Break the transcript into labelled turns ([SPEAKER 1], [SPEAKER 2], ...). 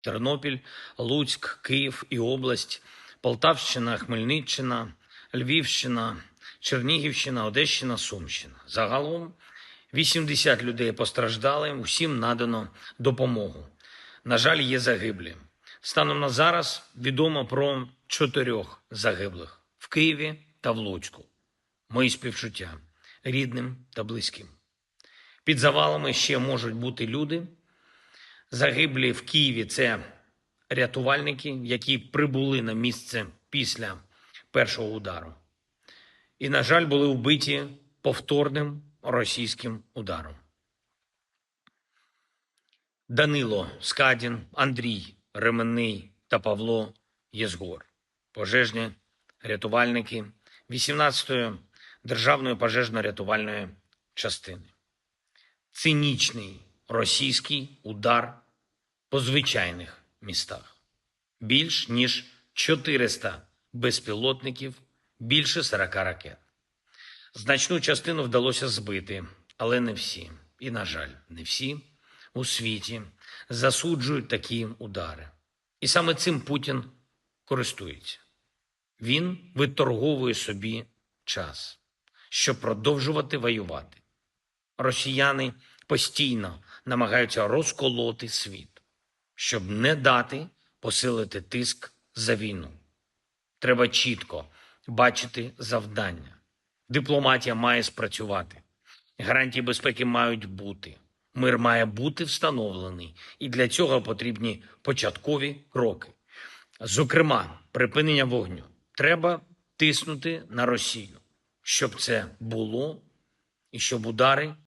[SPEAKER 1] Тернопіль, Луцьк, Київ і область, Полтавщина, Хмельниччина, Львівщина, Чернігівщина, Одещина, Сумщина. Загалом 80 людей постраждали, усім надано допомогу. На жаль, є загиблі. Станом на зараз відомо про чотирьох загиблих в Києві та в Луцьку. Мої співчуття рідним та близьким. Під завалами ще можуть бути люди. Загиблі в Києві це рятувальники, які прибули на місце після першого удару. І, на жаль, були вбиті повторним російським ударом. Данило Скадін, Андрій Ременний та Павло Єзгор. Пожежні рятувальники 18-ї державної пожежно-рятувальної частини. Цинічний російський удар по звичайних містах. Більш ніж 400 безпілотників, більше 40 ракет. Значну частину вдалося збити, але не всі. І, на жаль, не всі у світі засуджують такі удари. І саме цим Путін користується. Він виторговує собі час, щоб продовжувати воювати. Росіяни постійно намагаються розколоти світ, щоб не дати посилити тиск за війну. Треба чітко бачити завдання. Дипломатія має спрацювати. Гарантії безпеки мають бути. Мир має бути встановлений, і для цього потрібні початкові кроки. Зокрема, припинення вогню. Треба тиснути на Росію, щоб це було і щоб удари